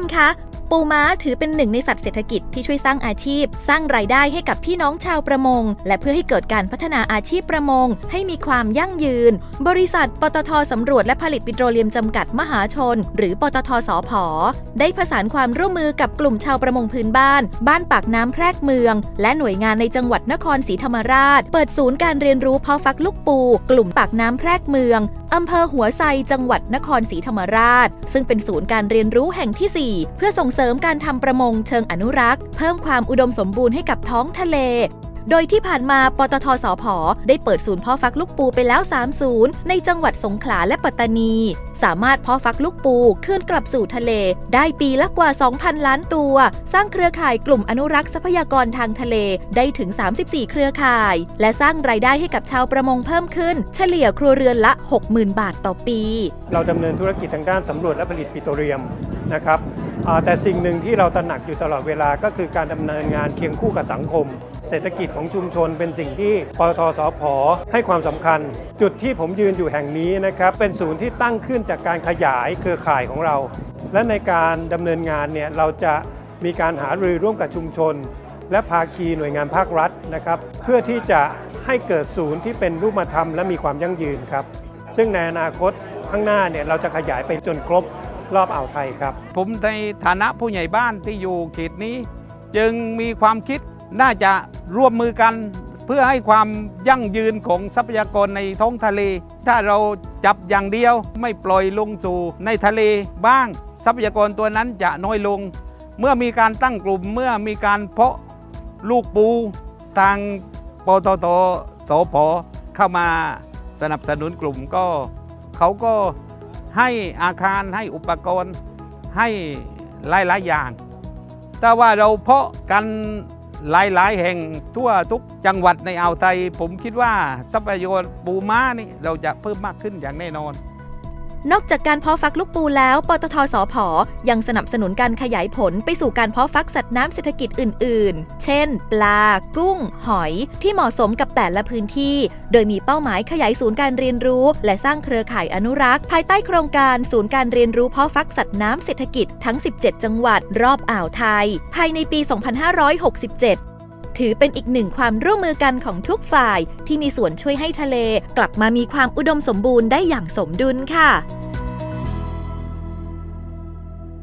มคะปูม้าถือเป็นหนึ่งในสัตว์เศรษฐกิจที่ช่วยสร้างอาชีพ สร้างรายได้ให้กับพี่น้องชาวประมง และเพื่อให้เกิดการพัฒนาอาชีพประมง ให้มีความยั่งยืน บริษัท ปตทสำรวจและผลิตปิโตรเลียมจำกัดมหาชน หรือปตทสพได้ผสานความร่วมมือกับกลุ่มชาวประมงพื้นบ้าน บ้านปากน้ำแพรกเมือง และหน่วยงานในจังหวัดนครศรีธรรมราช เปิดศูนย์การเรียนรู้เพาะฟักลูกปู กลุ่มปากน้ำแพรกเมืองอำเภอหัวไซจังหวัดนครศรีธรรมราช ซึ่งเป็นศูนย์การเรียนรู้แห่งทีสี่ 4 เพื่อส่งเสริมการทำประมงเชิงอนุรักษ์ เพิ่มความอุดมสมบูรณ์ให้กับท้องทะเล โดยที่ผ่านมาปตทสพได้เปิดศูนย์พาะฟักลูกปูไปแล้ว 3 ศูนย์ ในจังหวัดสงขลาและปัตตานี สามารถเพาะฟักลูกปูคืนกลับสู่ทะเล ได้ปีละกว่า 2,000 ล้านตัว สร้างเครือข่ายกลุ่มอนุรักษ์ทรัพยากรทางทะเลได้ถึง 34 เครือข่าย และสร้างรายได้ให้กับชาวประมงเพิ่มขึ้น เฉลี่ยครัวเรือนละ 60,000 บาทต่อปี เราดำเนินธุรกิจทางด้านสำรวจและผลิตปิโตรเลียมนะครับแต่สิ่งหนึ่งที่เราตระหนักอยู่ตลอดเวลาก็คือการดำเนินงานเคียงคู่กับสังคม เศรษฐกิจของชุมชน เป็นสิ่งที่ปตทสพให้ความสำคัญ จุดที่ผมยืนอยู่แห่งนี้นะครับเป็นศูนย์ที่ตั้งขึ้นจากการขยายเครือข่ายของเรา และในการดำเนินงานเนี่ยเราจะมีการหารือร่วมกับชุมชน และภาคีหน่วยงานภาครัฐนะครับเพื่อที่จะให้เกิดศูนย์ที่เป็นรูปธรรมและมีความยั่งยืนครับซึ่งในอนาคตข้างหน้าเนี่ยเราจะขยายไปจนครบรอบอ่าวไทยครับ ผมในฐานะผู้ใหญ่บ้านที่อยู่เขตนี้ จึงมีความคิด น่าจะร่วมมือกันเพื่อให้ความยั่งยืนของทรัพยากรในท้องทะเล ถ้าเราจับอย่างเดียวไม่ปล่อยลงสู่ในทะเลบ้างทรัพยากรตัวนั้นจะน้อยลง เมื่อมีการตั้งกลุ่มเมื่อมีการเพาะลูกปูทางปตทสพเข้ามาสนับสนุนกลุ่มก็เขาก็ให้อาคารให้อุปกรณ์ให้หลายๆอย่าง แต่ว่าเราเพาะกัน หลายๆ แห่งทั่วทุกจังหวัดในอ่าวไทย ผมคิดว่าทรัพยากรปูม้านี่เราจะเพิ่มมากขึ้นอย่างแน่นอน นอกจากการเพาะฟักลูกปูแล้ว ปตทสพยังสนับสนุนการขยายผลไปสู่การเพาะฟักสัตว์น้ำเศรษฐกิจอื่น ๆ เช่น ปลา กุ้ง หอย ที่เหมาะสมกับแต่ละพื้นที่ โดยมีเป้าหมายขยายศูนย์การเรียนรู้ และสร้างเครือข่ายอนุรักษ์ ภายใต้โครงการศูนย์การเรียนรู้เพาะฟักสัตว์น้ำเศรษฐกิจทั้ง 17 จังหวัดรอบอ่าวไทย ภายในปี 2567 ถือเป็นอีกหนึ่งความร่วมมือกันของทุกฝ่ายที่มีส่วนช่วยให้ทะเลกลับมามีความอุดมสมบูรณ์ได้อย่างสมดุลค่ะ